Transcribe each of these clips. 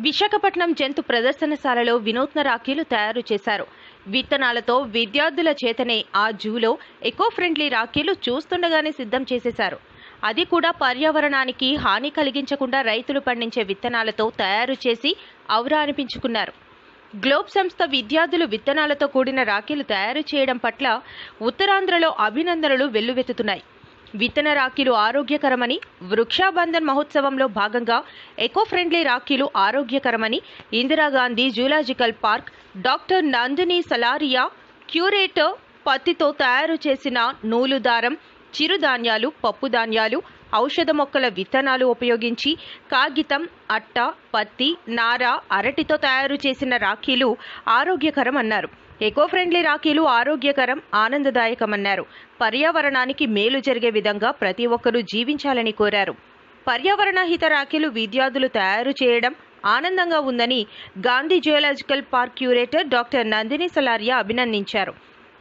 విశాఖపట్నం జంతు ప్రదర్శనశాలలో వినూత్న రాఖీలు తయారు చేశారు. విత్తనాలతో విద్యార్థుల చేతనే ఆ జూలో ఎకో ఫ్రెండ్లీ రాఖీలు చూస్తుండగానే సిద్ధం చేసేశారు. అది కూడా పర్యావరణానికి హాని కలిగించకుండా రైతులు పండించే విత్తనాలతో తయారు చేసి ఔరా అనిపించుకున్నారు. గ్లోబ్ సంస్థ విద్యార్థులు విత్తనాలతో కూడిన రాఖీలు తయారు చేయడం పట్ల ఉత్తరాంధ్రలో అభినందనలు వెల్లువెత్తుతున్నాయి. విత్తన రాఖీలు ఆరోగ్యకరమని వృక్షాబంధన్ మహోత్సవంలో భాగంగా ఎకో ఫ్రెండ్లీ రాఖీలు ఆరోగ్యకరమని Indira Gandhi zoological park doctor Nandini Salaria curator పత్తితో తయారు చేసిన నూలు దారం చిరుధాన్యాలు పప్పు ధాన్యాలు ఔషధ మొక్కల విత్తనాలు ఉపయోగించి కాగితం అట్ట పత్తి నార అరటితో తయారు చేసిన రాఖీలు ఆరోగ్యకరం అన్నారు ఎకో ఫ్రెండ్లీ రాఖీలు ఆరోగ్యకరం ఆనందదాయకమన్నారు. పర్యావరణానికి మేలు జరిగే విధంగా ప్రతి ఒక్కరూ జీవించాలని కోరారు. పర్యావరణ హిత రాఖీలు విద్యార్థులు తయారు చేయడం ఆనందంగా ఉందని Gandhi geological park curator doctor Nandini Salaria అభినందించారు.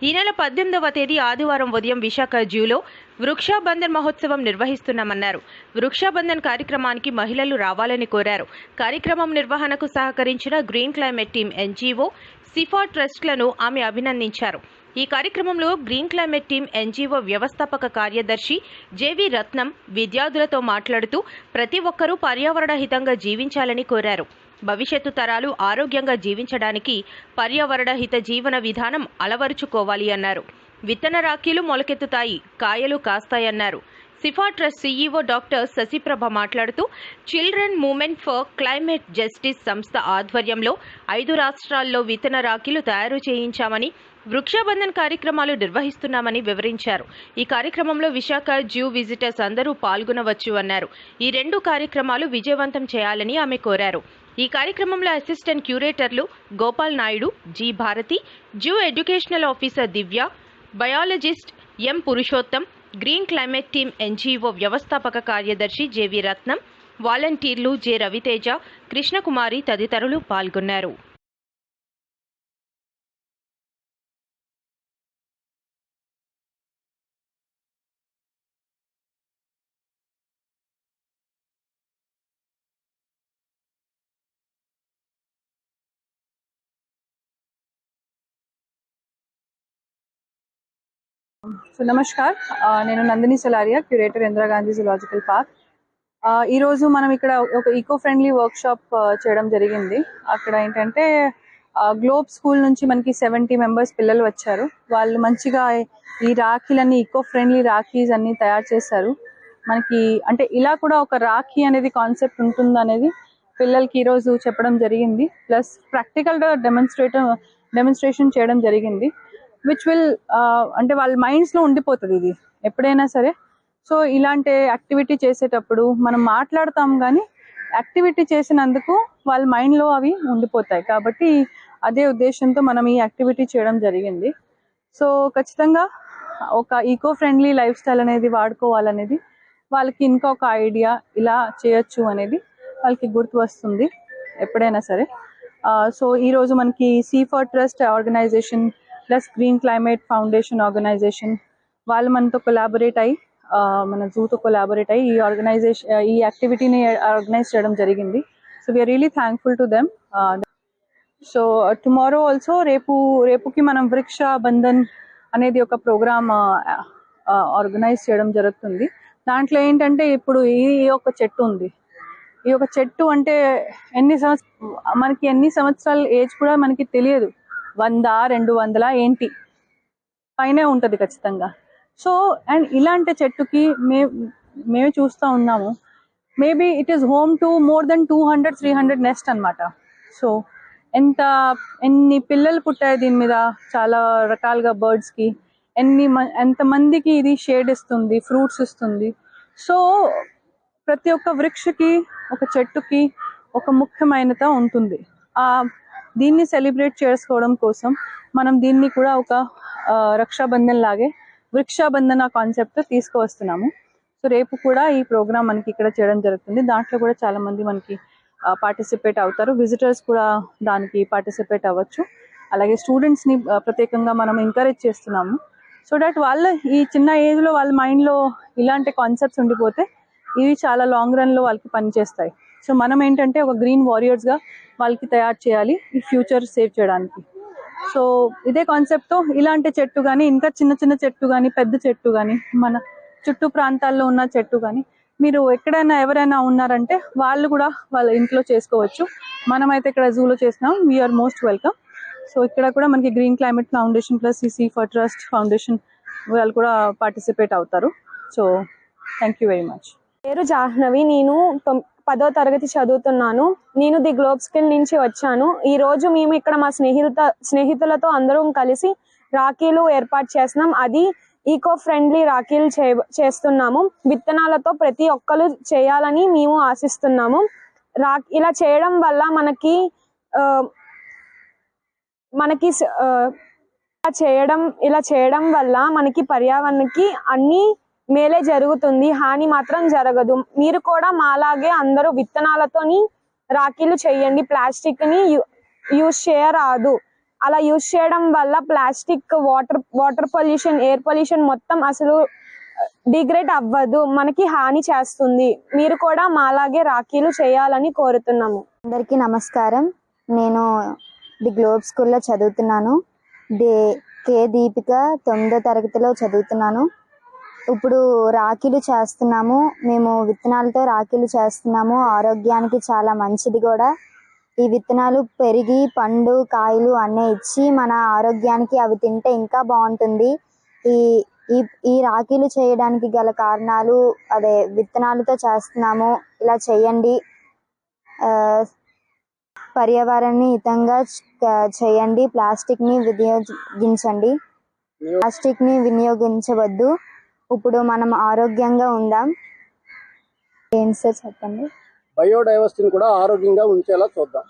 ఈ నెల పద్దెనిమిదవ తేదీ ఆదివారం ఉదయం విశాఖ జూలో వృక్షాబంధన్ మహోత్సవం నిర్వహిస్తున్నామన్నారు. వృక్షాబంధన్ కార్యక్రమానికి మహిళలు రావాలని కోరారు. కార్యక్రమం నిర్వహణకు సహకరించిన గ్రీన్ క్లైమేట్ టీం ఎన్జీఓ సిఫా ట్రస్ట్లను ఆమె అభినందించారు. ఈ కార్యక్రమంలో గ్రీన్ క్లైమేట్ టీం ఎన్జీఓ వ్యవస్థాపక కార్యదర్శి జేవి రత్నం విద్యార్థులతో మాట్లాడుతూ ప్రతి ఒక్కరూ పర్యావరణ హితంగా జీవించాలని కోరారు. భవిష్యత్తు తరాలు ఆరోగ్యంగా జీవించడానికి పర్యావరణ హిత జీవన విధానం అలవరుచుకోవాలి అన్నారు. విత్తన రాఖీలు మొలకెత్తుతాయి కాయలు కాస్తాయన్నారు. సిఫా ట్రస్ట్ సీఈఓ డాక్టర్ శశిప్రభ మాట్లాడుతూ children movement for climate justice సంస్థ ఆధ్వర్యంలో ఐదు రాష్ట్రాల్లో విత్తన రాఖీలు తయారు చేయించామని వృక్షాబంధన్ కార్యక్రమాలు నిర్వహిస్తున్నామని వివరించారు. ఈ కార్యక్రమంలో విశాఖ జూ విజిటర్స్ అందరూ పాల్గొనవచ్చు అన్నారు. ఈ రెండు కార్యక్రమాలు విజయవంతం చేయాలని ఆమె కోరారు. ఈ కార్యక్రమంలో assistant క్యూరేటర్లు Gopal Naidu G Bharati zoo educational officer Divya biologist M Purushottam green climate team NGO వ్యవస్థాపక కార్యదర్శి జేవి రత్నం వాలంటీర్లు జె రవితేజ కృష్ణకుమారి తదితరులు పాల్గొన్నారు. సో నమస్కార్. నేను Nandini Salaria curator Indira Gandhi zoological park. ఈరోజు ఈ రోజు మనం ఇక్కడ ఒక ఈకో ఫ్రెండ్లీ వర్క్ షాప్ చేయడం జరిగింది. అక్కడ ఏంటంటే గ్లోబ్ స్కూల్ నుంచి మనకి సెవెంటీ మెంబర్స్ పిల్లలు వచ్చారు. వాళ్ళు మంచిగా ఈ రాఖీలన్నీ ఈకో ఫ్రెండ్లీ రాఖీస్ అన్ని తయారు చేశారు. మనకి అంటే ఇలా కూడా ఒక రాఖీ అనేది కాన్సెప్ట్ ఉంటుంది అనేది పిల్లలకి ఈరోజు చెప్పడం జరిగింది. ప్లస్ ప్రాక్టికల్గా డెమోన్స్ట్రేట్ డెమోన్స్ట్రేషన్ చేయడం జరిగింది. విచ్ విల్ uh, అంటే వాళ్ళ మైండ్స్లో ఉండిపోతుంది ఇది ఎప్పుడైనా సరే. సో ఇలాంటి యాక్టివిటీ చేసేటప్పుడు మనం మాట్లాడతాం కానీ యాక్టివిటీ చేసినందుకు వాళ్ళ మైండ్లో అవి ఉండిపోతాయి. కాబట్టి అదే ఉద్దేశంతో మనం ఈ యాక్టివిటీ చేయడం జరిగింది. సో ఖచ్చితంగా ఒక ఈకో ఫ్రెండ్లీ లైఫ్ స్టైల్ అనేది వాడుకోవాలనేది వాళ్ళకి ఇంకా ఒక ఐడియా ఇలా చేయొచ్చు అనేది వాళ్ళకి గుర్తు వస్తుంది ఎప్పుడైనా సరే. Uh, సో ఈరోజు మనకి సీఫర్ trust organisation plus green climate foundation organisation వాళ్ళు మనతో కొలాబొరేట్ అయ్యి ఆ, మన జూతో కొలాబొరేట్ అయ్యి ఈ ఆర్గనైజేషన్ ఈ యాక్టివిటీని ఆర్గనైజ్ చేయడం జరిగింది. So we are really thankful to them so tomorrow also రేపు రేపుకి మనం వృక్ష బంధన్ అనేది ఒక ప్రోగ్రామ్ ఆర్గనైజ్ చేయడం జరుగుతుంది. దాంట్లో ఏంటంటే ఇప్పుడు ఈ ఒక చెట్టు ఉంది. ఈ ఒక చెట్టు అంటే ఎన్ని సంవత్సర మనకి ఎన్ని సంవత్సరాల ఏజ్ కూడా మనకి తెలియదు. వంద రెండు వందల ఏంటి? పైనే ఉంటుంది ఖచ్చితంగా. సో అండ్ ఇలాంటి చెట్టుకి మే మేము చూస్తూ ఉన్నాము. Maybe it is home to more than two hundred three hundred nest అనమాట సో ఎంత ఎన్ని పిల్లలు పుట్టాయి దీని మీద చాలా రకాలుగా బర్డ్స్కి. ఎన్ని మ- ఎంతమందికి ఇది షేడ్ ఇస్తుంది ఫ్రూట్స్ ఇస్తుంది. సో ప్రతి ఒక్క వృక్షకి ఒక చెట్టుకి ఒక ముఖ్యమైనత ఉంటుంది. ఆ దీన్ని సెలబ్రేట్ చేసుకోవడం కోసం మనం దీన్ని కూడా ఒక రక్షాబంధన్ లాగే వృక్షాబంధన కాన్సెప్ట్ తీసుకువస్తున్నాము. సో రేపు కూడా ఈ ప్రోగ్రామ్ మనకి ఇక్కడ చేయడం జరుగుతుంది. దాంట్లో కూడా చాలా మంది మనకి పార్టిసిపేట్ అవుతారు. విజిటర్స్ కూడా దానికి పార్టిసిపేట్ అవ్వచ్చు. అలాగే స్టూడెంట్స్ని ప్రత్యేకంగా మనం ఎంకరేజ్ చేస్తున్నాము. సో దట్ వాళ్ళ ఈ చిన్న ఏజ్లో వాళ్ళ మైండ్లో ఇలాంటి కాన్సెప్ట్స్ ఉండిపోతే ఇవి చాలా లాంగ్ రన్లో వాళ్ళకి పనిచేస్తాయి. సో మనం ఏంటంటే ఒక గ్రీన్ వారియర్స్గా వాళ్ళకి తయారు చేయాలి ఈ ఫ్యూచర్ సేవ్ చేయడానికి. సో ఇదే కాన్సెప్ట్తో ఇలాంటి చెట్టు కానీ ఇంకా చిన్న చిన్న చెట్టు కానీ పెద్ద చెట్టు కానీ మన చుట్టూ ప్రాంతాల్లో ఉన్న చెట్టు కానీ మీరు ఎక్కడైనా ఎవరైనా ఉన్నారంటే వాళ్ళు కూడా వాళ్ళ ఇంట్లో చేసుకోవచ్చు. మనమైతే ఇక్కడ జూలో చేసినాం వీఆర్ మోస్ట్ వెల్కమ్ సో ఇక్కడ కూడా మనకి green climate foundation plus CC for trust foundation వాళ్ళు కూడా పార్టిసిపేట్ అవుతారు. So thank you very much పేరు జాహ్నవి నేను పదో తరగతి చదువుతున్నాను. నేను ది గ్లోబ్ స్కిల్ నుంచి వచ్చాను. ఈ రోజు మేము ఇక్కడ మా స్నేహితుల స్నేహితులతో అందరం కలిసి రాఖీలు ఏర్పాటు చేస్తున్నాం. అది ఈకో ఫ్రెండ్లీ రాఖీలు చే చేస్తున్నాము. విత్తనాలతో ప్రతి ఒక్కరు చేయాలని మేము ఆశిస్తున్నాము. రా ఇలా చేయడం వల్ల మనకి మనకి ఇలా చేయడం ఇలా చేయడం వల్ల మనకి పర్యావరణకి అన్ని మేలే జరుగుతుంది హాని మాత్రం జరగదు. మీరు కూడా మాలాగే అందరూ విత్తనాలతోని రాఖీలు చేయండి. ప్లాస్టిక్ని యూజ్ చేయరాదు. అలా యూజ్ చేయడం వల్ల plastic water water pollution air pollution మొత్తం అసలు డిగ్రేడ్ అవ్వదు. మనకి హాని చేస్తుంది. మీరు కూడా మాలాగే రాఖీలు చేయాలని కోరుతున్నాము. అందరికీ నమస్కారం. నేను ది గ్లోబ్ స్కూల్లో చదువుతున్నాను. దే కే దీపిక తొమ్మిదో తరగతిలో చదువుతున్నాను. ఇప్పుడు రాఖీలు చేస్తున్నాము. మేము విత్తనాలతో రాఖీలు చేస్తున్నాము. ఆరోగ్యానికి చాలా మంచిది కూడా. ఈ విత్తనాలు పెరిగి పండు కాయలు అన్నీ ఇచ్చి మన ఆరోగ్యానికి అవి తింటే ఇంకా బాగుంటుంది. ఈ ఈ ఈ రాఖీలు చేయడానికి గల కారణాలు అదే విత్తనాలతో చేస్తున్నాము. ఇలా చేయండి. ఆ, పర్యావరణాన్ని హితంగా చేయండి. ప్లాస్టిక్ని వినియోగించండి. ప్లాస్టిక్ని వినియోగించవద్దు. ఇప్పుడు మనం ఆరోగ్యంగా ఉందాం. ఏంటి సార్ చెప్పండి? బయోడైవర్సిటీని కూడా ఆరోగ్యంగా ఉంచేలా చూద్దాం.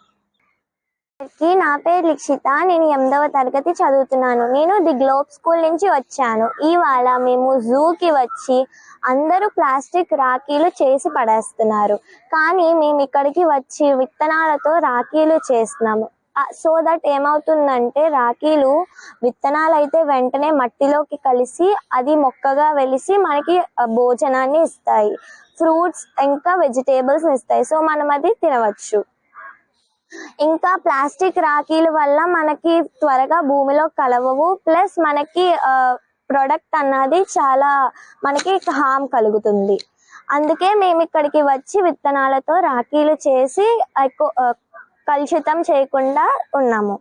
కి నా పేరు లిక్షిత నేను ఎనిమిదవ తరగతి చదువుతున్నాను. నేను ది గ్లోబ్ స్కూల్ నుంచి వచ్చాను. ఇవాళ మేము జూకి వచ్చి అందరూ ప్లాస్టిక్ రాఖీలు చేసి పడేస్తున్నారు. కానీ మేము ఇక్కడికి వచ్చి విత్తనాలతో రాఖీలు చేస్తున్నాము. సో దట్ ఏమవుతుందంటే రాఖీలు విత్తనాలు అయితే వెంటనే మట్టిలోకి కలిసి అది మొక్కగా వెలిసి మనకి భోజనాన్ని ఇస్తాయి. ఫ్రూట్స్ ఇంకా వెజిటేబుల్స్ ఇస్తాయి. సో మనం అది తినవచ్చు. ఇంకా ప్లాస్టిక్ రాఖీల వల్ల మనకి త్వరగా భూమిలో కలవవు. ప్లస్ మనకి ప్రొడక్ట్ అన్నది చాలా మనకి హామ్ కలుగుతుంది. అందుకే మేము ఇక్కడికి వచ్చి విత్తనాలతో రాఖీలు చేసి ఎక్కువ కలుషితం చేయకుండా ఉన్నాము.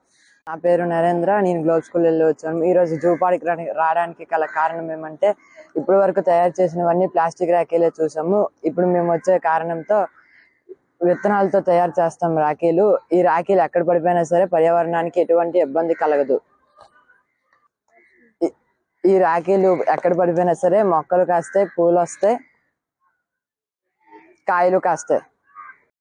నా పేరు నరేంద్ర నేను గ్లోబ్ స్కూల్ వెళ్ళి వచ్చాను. ఈ రోజు జూ పార్క్ రావడానికి గల కారణం ఏమంటే ఇప్పటి వరకు తయారు చేసినవన్నీ ప్లాస్టిక్ రాఖీలే చూసాము. ఇప్పుడు మేము వచ్చే కారణంతో విత్తనాలతో తయారు చేస్తాం రాఖీలు. ఈ రాఖీలు ఎక్కడ పడిపోయినా సరే పర్యావరణానికి ఎటువంటి ఇబ్బంది కలగదు. ఈ- ఈ రాఖీలు ఎక్కడ పడిపోయినా సరే మొక్కలు కాస్తాయి పూలు వస్తాయి కాయలు కాస్తాయి.